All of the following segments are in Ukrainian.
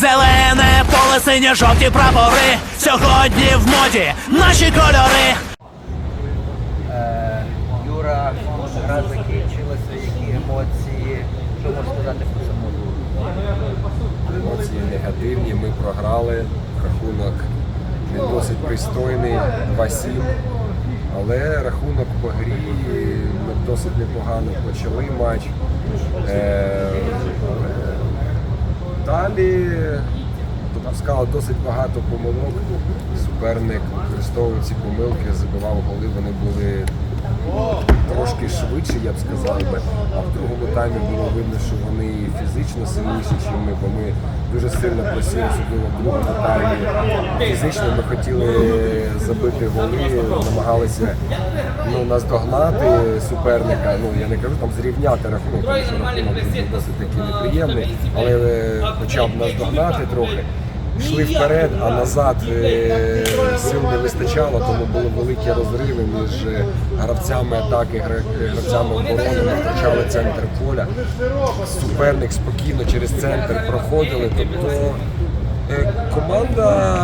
Зелене поле, синьо жовті прапори. Сьогодні в моді наші кольори. Е, Юра, гра закінчилася, які емоції. Що можна сказати про саму? Емоції негативні, ми програли. Рахунок не досить пристойний 2-7. Але рахунок по грі ми досить непогано почали матч. Е, Далі допускали досить багато помилок. Суперник використовував ці помилки, забивав голи, вони були швидше, я б сказав би. А в другому таймі було видно, що вони фізично сильніші, ніж ми, бо ми дуже сильно просили, особливо в другому таймі. Фізично ми хотіли забити голи, намагалися ну, наздогнати суперника. Ну я не кажу там зрівняти рахунок, що рахунок був досить такий неприємний, але е, хоча б наздогнати трохи. Йшли вперед, а назад е, сил не вистачало, тому були великі розриви між е, гравцями атаки, е, гравцями оборони, ми втрачали центр поля. Суперник спокійно через центр проходили. Тобто команда,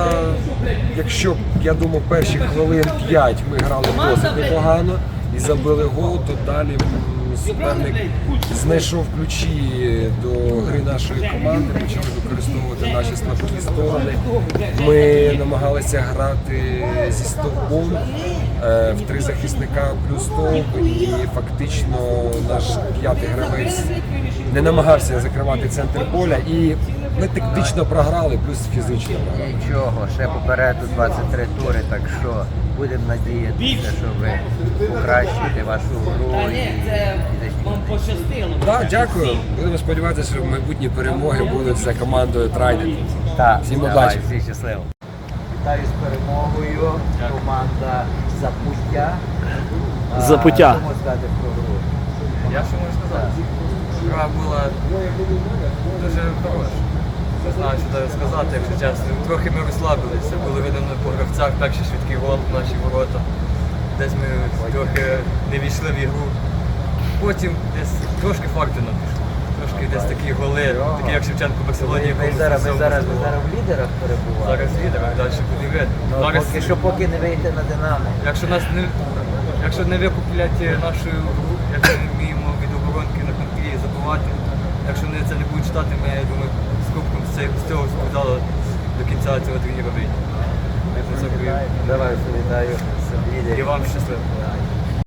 якщо я думаю, перші хвилин 5 ми грали досить непогано і забили гол, то далі суперник знайшов ключі до гри нашої команди, почали використовувати наші слабкі сторони. Ми намагалися грати зі стовпом е, в три захисника плюс стовп, і фактично наш п'ятий гравець не намагався закривати центр поля. І ми тактично програли, плюс фізично програли. Нічого, ще попереду 23 тури, так що будемо надіятися, що ви покращите вашу гру і фізичну. Так, дякую. Будемо сподіватися, що майбутні перемоги будуть за командою. Так, Всім давай, удачі. всі щасливо. Вітаю з перемогою. Команда Запуття. А, Запуття. Що можна сказати про гру? Я що можу сказати? Гра була дуже хороша. Не знаю, що навіть сказати, якщо чесно. Трохи ми розслабилися, було видно по гравцях перший швидкий гол в наші ворота. Десь ми трохи не війшли в ігру. Потім десь трошки факту нам пішло. Трошки десь такі голи, такі як Шевченко в Барселоні. Ми зараз, ми зараз, ми було. зараз в лідерах перебуваємо. Зараз лідер, далі буде видно. Ну, Зараз, поки що поки не вийти на Динамо. якщо нас не якщо не викуплять нашу гру, як ми вміємо від оборонки на контрі забувати, якщо вони це не будуть читати, ми я думаю, кубком з цього- з до кінця цього тренування. Давай, вітаю І вам щасливо.